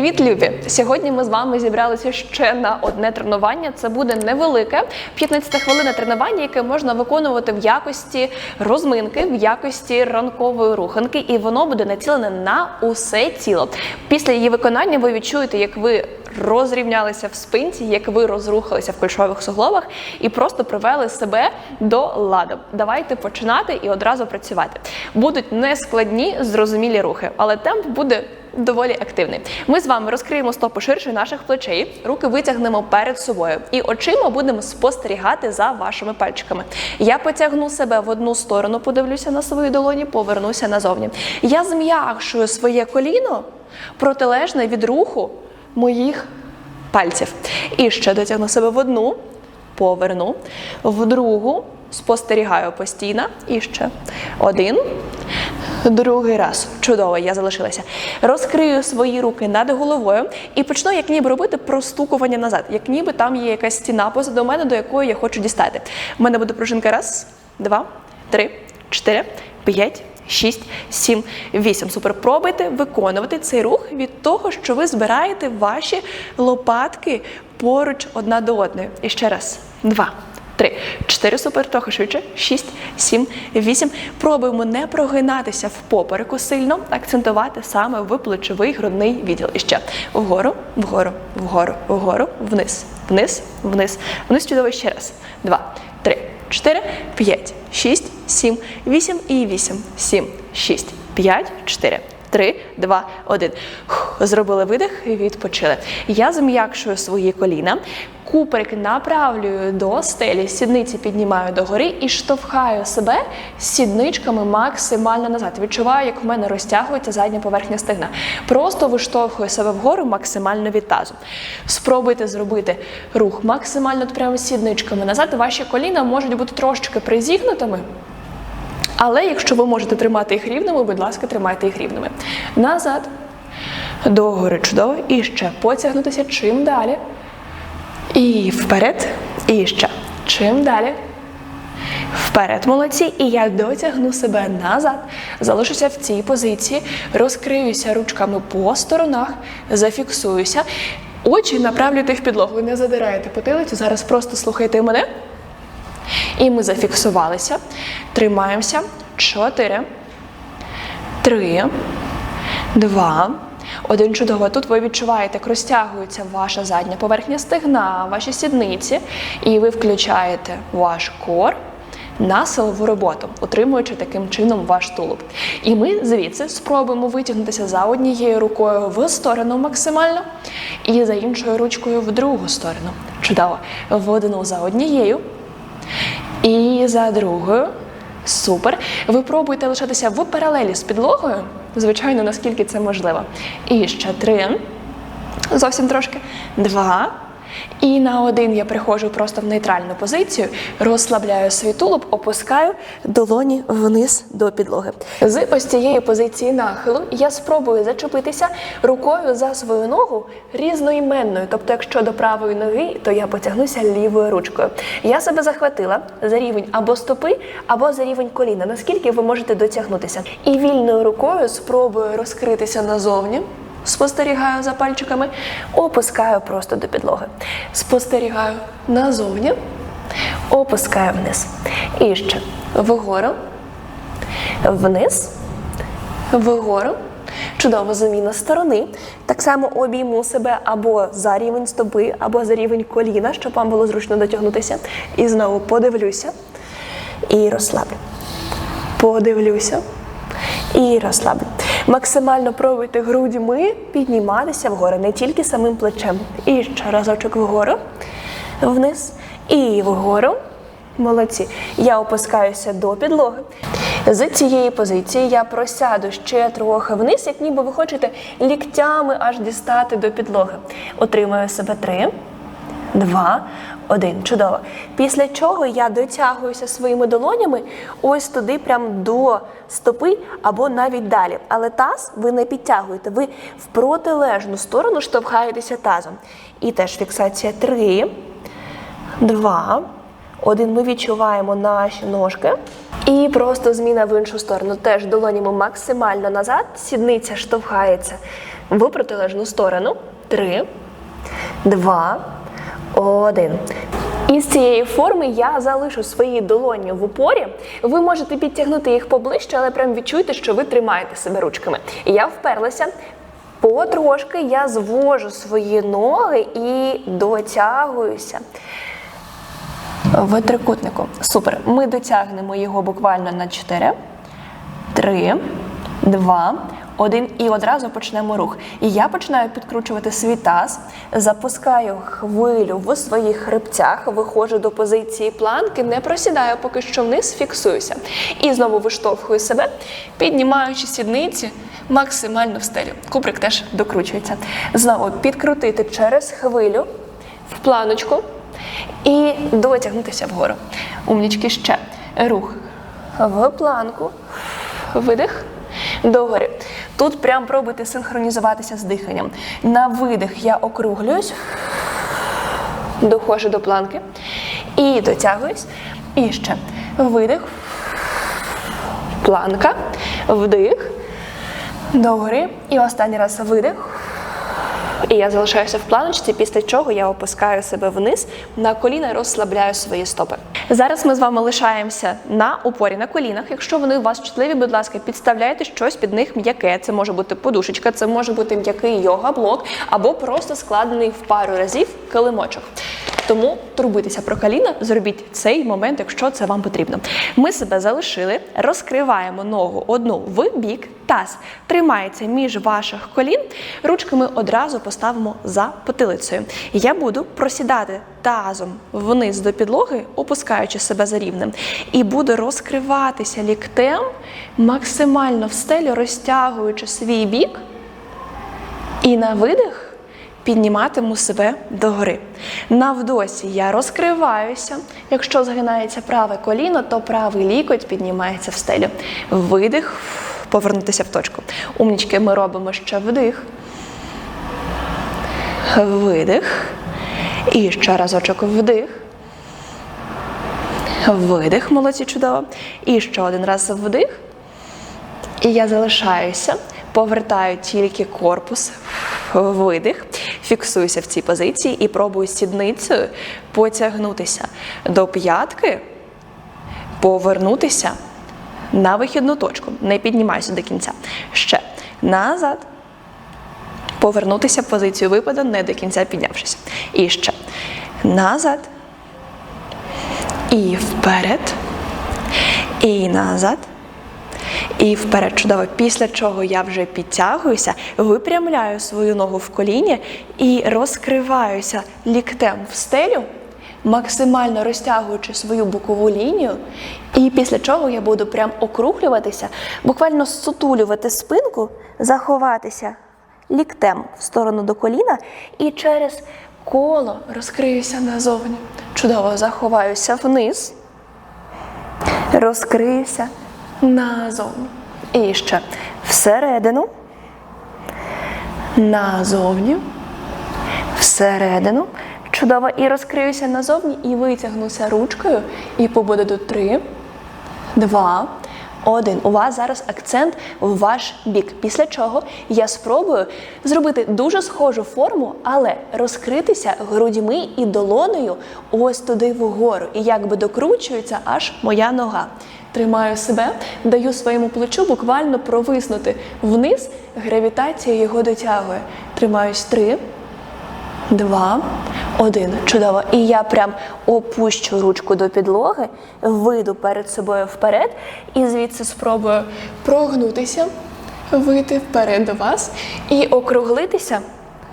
Привіт, любі! Сьогодні ми з вами зібралися ще на одне тренування. Це буде невелике 15 хвилин тренування, яке можна виконувати в якості розминки, в якості ранкової руханки, і воно буде націлене на усе тіло. Після її виконання ви відчуєте, як ви розрівнялися в спинці, як ви розрухалися в кульшових суглобах і просто привели себе до ладу. Давайте починати і одразу працювати. Будуть нескладні, зрозумілі рухи, але темп буде доволі активний. Ми з вами розкриємо стопи ширше наших плечей, руки витягнемо перед собою і очима будемо спостерігати за вашими пальчиками. Я потягну себе в одну сторону, подивлюся на свої долоні, повернуся назовні. Я зм'якшую своє коліно протилежне від руху моїх пальців. І ще дотягну себе в одну, поверну, в другу, спостерігаю постійно. І ще один. Другий раз. Чудово, я залишилася. Розкрию свої руки над головою і почну, як ніби робити простукування назад, як ніби там є якась стіна позаду мене, до якої я хочу дістати. У мене буде пружинка раз, два, три, чотири, п'ять. 6, 7, 8. Супер. Пробуйте виконувати цей рух від того, що ви збираєте ваші лопатки поруч одна до одної. І ще раз. Два. Три, чотири, супер, трохи швидше. Шість, сім, вісім. Пробуємо не прогинатися в попереку сильно, акцентувати саме в плечовий грудний відділ. І ще вгору, вгору, вгору, вгору, вниз, вниз, вниз, вниз. Чудово ще раз. Два, три, чотири, п'ять, шість, сім, вісім і вісім, сім, шість, п'ять, чотири. Три, два, один. Хух, Зробили видих і відпочили. Я зм'якшую свої коліна, куперик направлюю до стелі, сідниці піднімаю догори і штовхаю себе сідничками максимально назад. Відчуваю, як в мене розтягується задня поверхня стегна. Просто виштовхую себе вгору максимально від тазу. Спробуйте зробити рух максимально прямо сідничками назад. Ваші коліна можуть бути трошечки призігнутими. Але якщо ви можете тримати їх рівними, будь ласка, тримайте їх рівними. Назад. Догори чудово. І ще потягнутися чим далі. І вперед. І ще. Чим далі. Вперед, молодці. І я дотягну себе назад. Залишуся в цій позиції, розкриюся ручками по сторонах, зафіксуюся. Очі направлюйте в підлогу. Не задираєте потилицю. Зараз просто слухайте мене. І ми зафіксувалися. Тримаємося. Чотири. Три. Два. Один чудово. Тут ви відчуваєте, як розтягується ваша задня поверхня стегна, ваші сідниці, і ви включаєте ваш кор на силову роботу, утримуючи таким чином ваш тулуб. І ми звідси спробуємо витягнутися за однією рукою в сторону максимально, і за іншою ручкою в другу сторону. Чудово. В одну за однією. І за другою. Супер. Ви пробуєте лишатися в паралелі з підлогою, звичайно, наскільки це можливо. І ще три. Зовсім трошки. Два. І на один я приходжу просто в нейтральну позицію, розслабляю свій тулуб, опускаю долоні вниз до підлоги. З ось цієї позиції нахилу я спробую зачепитися рукою за свою ногу різноіменною. Тобто, якщо до правої ноги, то я потягнуся лівою ручкою. Я себе захватила за рівень або стопи, або за рівень коліна, наскільки ви можете дотягнутися. І вільною рукою спробую розкритися назовні. Спостерігаю за пальчиками, опускаю просто до підлоги. Спостерігаю назовні, опускаю вниз. І ще вгору, вниз, вгору. Чудово заміна сторони. Так само обійму себе або за рівень стопи, або за рівень коліна, щоб вам було зручно дотягнутися. І знову подивлюся і розслаблю. Подивлюся і розслаблю. Максимально пробуйте грудьми підніматися вгору, не тільки самим плечем. І ще разочок вгору, вниз і вгору. Молодці. Я опускаюся до підлоги. З цієї позиції я просяду ще трохи вниз, як ніби ви хочете ліктями аж дістати до підлоги. Отримаю себе три, два, один. Чудово. Після чого я дотягуюся своїми долонями ось туди, прям до стопи або навіть далі. Але таз ви не підтягуєте, ви в протилежну сторону штовхаєтеся тазом. І теж фіксація три, два. Один ми відчуваємо наші ножки. І просто зміна в іншу сторону. Теж долонями максимально назад. Сідниця штовхається в протилежну сторону. Три, два, один. Із цієї форми я залишу свої долоні в упорі. Ви можете підтягнути їх поближче, але прям відчуйте, що ви тримаєте себе ручками. Я вперлася. Потрошки я звожу свої ноги і дотягуюся в трикутнику. Супер. Ми дотягнемо його буквально на 4, 3, 2, 1 і одразу почнемо рух. І я починаю підкручувати свій таз, запускаю хвилю в своїх хребцях, виходжу до позиції планки, не просідаю поки що вниз, фіксуюся. І знову виштовхую себе, піднімаючи сідниці максимально в стелю. Куприк теж докручується. Знову підкрутити через хвилю в планочку і дотягнутися вгору. Умнічки ще. Рух в планку, видих. Догори. Тут прям пробуйте синхронізуватися з диханням. На видих я округлююсь, доходжу до планки і дотягуюсь. І ще видих, планка, вдих, догори. І останній раз видих. І я залишаюся в планочці, після чого я опускаю себе вниз на коліна і розслабляю свої стопи. Зараз ми з вами лишаємося на упорі на колінах. Якщо вони у вас чутливі, будь ласка, підставляйте щось під них м'яке. Це може бути подушечка, це може бути м'який йога-блок або просто складений в пару разів килимочок. Тому турбуйтеся про коліна, зробіть цей момент, якщо це вам потрібно. Ми себе залишили, розкриваємо ногу одну в бік, таз тримається між ваших колін. Ручки ми одразу поставимо за потилицею. Я буду просідати тазом вниз до підлоги, опускаючи себе за рівнем, і буду розкриватися ліктем максимально в стелю, розтягуючи свій бік. І на видих підніматиму себе догори. На вдосі я розкриваюся. Якщо згинається праве коліно, то правий лікоть піднімається в стелю. Видих, повернутися в точку. Умнічки ми робимо ще вдих. Видих. І ще разочок вдих. Видих, молодці, чудово. І ще один раз вдих. І я залишаюся, повертаю тільки корпус, видих, фіксуюся в цій позиції і пробую сідницею потягнутися до п'ятки, повернутися на вихідну точку. Не піднімаюся до кінця. Ще назад. Повернутися в позицію випаду, не до кінця піднявшись. І ще назад. І вперед. І назад. І вперед чудово. Після чого я вже підтягуюся, випрямляю свою ногу в коліні і розкриваюся ліктем в стелю, максимально розтягуючи свою бокову лінію. І після чого я буду прям округлюватися, буквально сутулювати спинку, заховатися ліктем в сторону до коліна і через коло розкриюся назовні. Чудово заховаюся вниз, розкриюся назовні. І ще всередину, назовні, всередину. Чудово. І розкриюся назовні, і витягнуся ручкою. І побуду до три, два, один. У вас зараз акцент в ваш бік. Після чого я спробую зробити дуже схожу форму, але розкритися грудьми і долонею ось туди вгору. І якби докручується аж моя нога. Тримаю себе, даю своєму плечу буквально провиснути вниз, гравітація його дотягує. Тримаюсь три, два, один. Чудово. І я прям опущу ручку до підлоги, вийду перед собою вперед і звідси спробую прогнутися, вийти вперед до вас і округлитися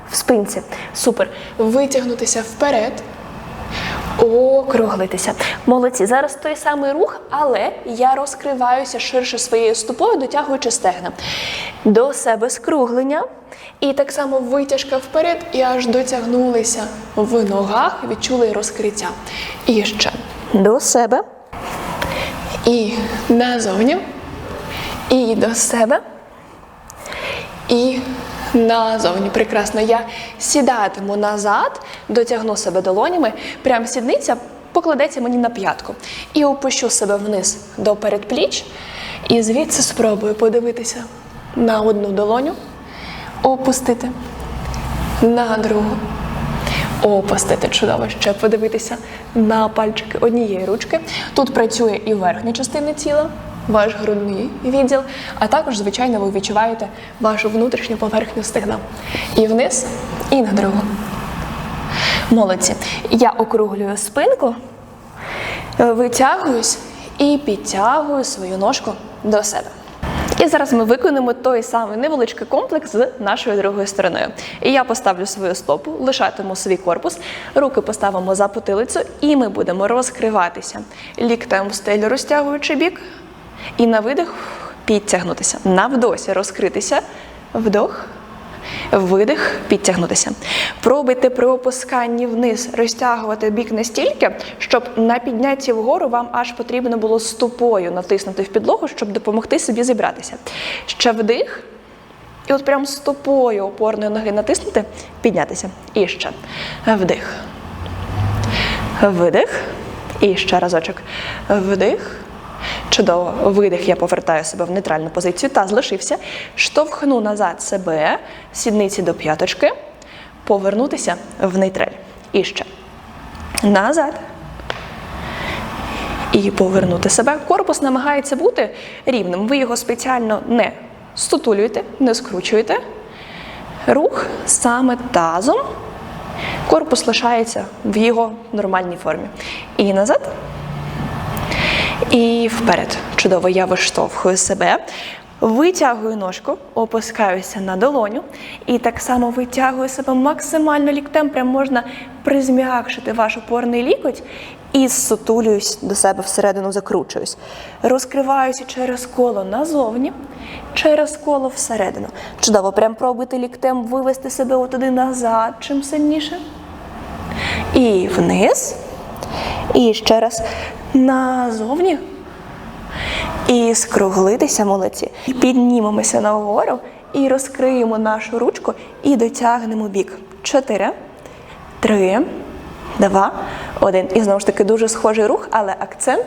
в спинці. Супер. Витягнутися вперед. Округлитися. Молодці. Зараз той самий рух, але я розкриваюся ширше своєю стопою, дотягуючи стегна. До себе скруглення. І так само витяжка вперед, і аж дотягнулися в ногах, відчули розкриття. І ще до себе. І назовні. І до себе. І назовні. Прекрасно. Я сідатиму назад, дотягну себе долонями. Прям сідниця покладеться мені на п'ятку. І опущу себе вниз до передпліч. І звідси спробую подивитися на одну долоню, опустити. На другу. Опустити. Чудово. Ще подивитися на пальчики однієї ручки. Тут працює і верхня частина тіла, ваш грудний відділ, а також, звичайно, ви відчуваєте вашу внутрішню поверхню стегна. І вниз, і на другу. Молодці. Я округлюю спинку, витягуюсь і підтягую свою ножку до себе. І зараз ми виконуємо той самий невеличкий комплекс з нашою другою стороною. І я поставлю свою стопу, лишатиму свій корпус, руки поставимо за потилицю, і ми будемо розкриватися ліктем в стелю, розтягуючи бік, і на видих підтягнутися. На вдосі розкритися, вдох. Видих, підтягнутися. Пробуйте при опусканні вниз розтягувати бік настільки, щоб на піднятті вгору вам аж потрібно було стопою натиснути в підлогу, щоб допомогти собі зібратися. Ще вдих. І от прям стопою опорної ноги натиснути, піднятися. І ще вдих. Видих. І ще разочок. Вдих. Чудово, видих, я повертаю себе в нейтральну позицію. Таз лишився. Штовхну назад себе, сідниці до п'яточки, повернутися в нейтраль. І ще. Назад. І повернути себе. Корпус намагається бути рівним. Ви його спеціально не стутулюєте, не скручуєте. Рух саме тазом. Корпус лишається в його нормальній формі. І назад. І вперед. Чудово, я виштовхую себе. Витягую ножку, опускаюся на долоню і так само витягую себе максимально ліктем. Прям можна призм'якшити ваш опорний лікоть і зсутулююсь до себе всередину, закручуюсь. Розкриваюся через коло назовні, через коло всередину. Чудово, прям пробуйте ліктем вивести себе отуди назад, чим сильніше. І вниз. І ще раз назовні. І скруглитися молодці. Піднімемося нагору і розкриємо нашу ручку і дотягнемо бік. Чотири, три, два, один. І знову ж таки дуже схожий рух, але акцент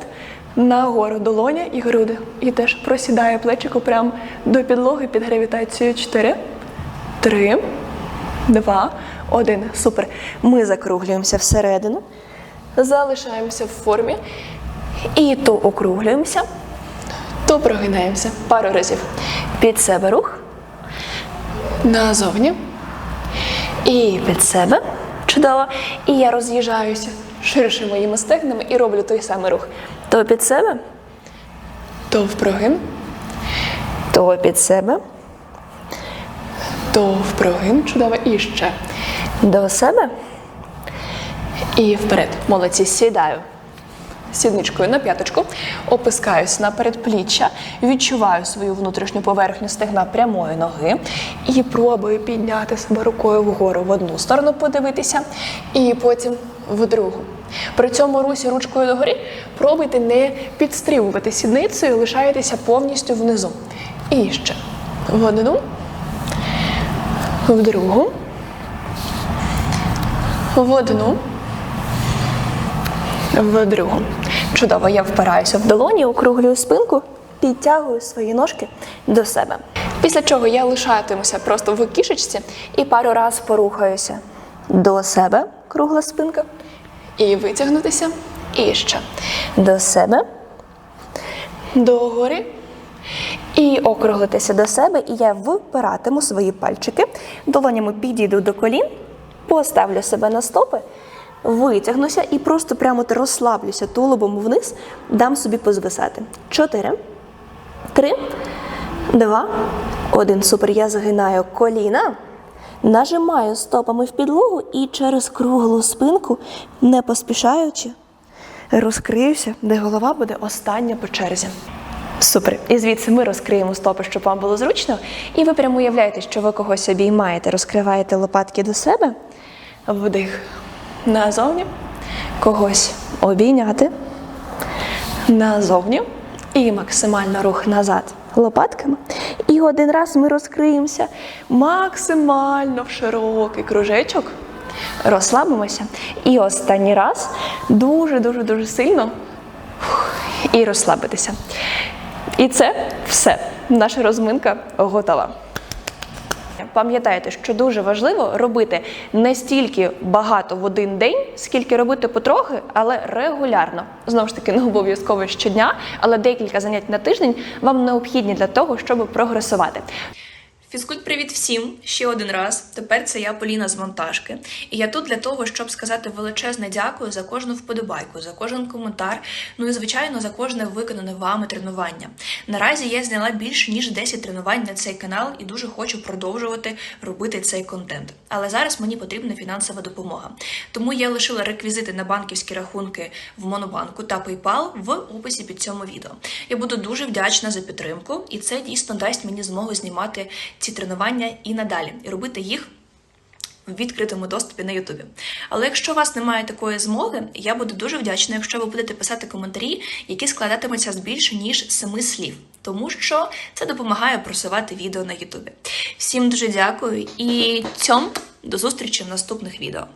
нагору долоня і груди. І теж просідає плечико прямо до підлоги під гравітацією. Чотири, три, два, один. Супер. Ми закруглюємося всередину, залишаємося в формі. І то округлюємося, то прогинаємося пару разів. Під себе рух. Назовні. І під себе. Чудово. І я роз'їжджаюся ширше моїми стегнами і роблю той самий рух. То під себе, то в прогин, то під себе, то в прогин. Чудово. І ще до себе. І вперед. Молодці, сідаю. Сідничкою на п'яточку, опускаюсь на передпліччя, відчуваю свою внутрішню поверхню стегна прямої ноги. І пробую підняти себе рукою вгору в одну сторону, подивитися, і потім в другу. При цьому русі ручкою догорі. Пробуйте не підстрибувати сідницею, лишаєтеся повністю внизу. І ще. В одну, в другу, в одну в другу. Чудово, я впираюся в долоні, округлюю спинку, підтягую свої ножки до себе. Після чого я лишатимуся просто в кішечці і пару раз порухаюся до себе, кругла спинка, і витягнутися. І ще до себе, догори. І округлитися до себе, і я впиратиму свої пальчики. Долонями підійду до колін, поставлю себе на стопи витягнуся і просто прямо розслаблюся тулубом вниз, дам собі позвисати. Чотири, три, два, один. Супер. Я загинаю коліна. Нажимаю стопами в підлогу і через круглу спинку, не поспішаючи, розкриюся, де голова буде остання по черзі. Супер. І звідси ми розкриємо стопи, щоб вам було зручно. І ви прямо уявляєте, що ви когось обіймаєте, розкриваєте лопатки до себе. Вдих назовні, когось обійняти назовні і максимально рух назад лопатками. І один раз ми розкриємося максимально в широкий кружечок, розслабимося. І останній раз дуже-дуже дуже сильно і розслабитися. І це все. Наша розминка готова. Пам'ятайте, що дуже важливо робити не стільки багато в один день, скільки робити потрохи, але регулярно. Знову ж таки, не обов'язково щодня, але декілька занять на тиждень вам необхідні для того, щоб прогресувати. Фізкульт, привіт всім ще один раз. Тепер це я Поліна з монтажки. І я тут для того, щоб сказати величезне дякую за кожну вподобайку, за кожен коментар. Ну і звичайно за кожне виконане вами тренування. Наразі я зняла більше ніж 10 тренувань на цей канал і дуже хочу продовжувати робити цей контент. Але зараз мені потрібна фінансова допомога. Тому я лишила реквізити на банківські рахунки в Монобанку та PayPal в описі під цьому відео. Я буду дуже вдячна за підтримку, і це дійсно дасть мені змогу знімати ці тренування і надалі, і робити їх в відкритому доступі на Ютубі. Але якщо у вас немає такої змоги, я буду дуже вдячна, якщо ви будете писати коментарі, які складатимуться з більше ніж семи слів, тому що це допомагає просувати відео на Ютубі. Всім дуже дякую і цьом до зустрічі в наступних відео.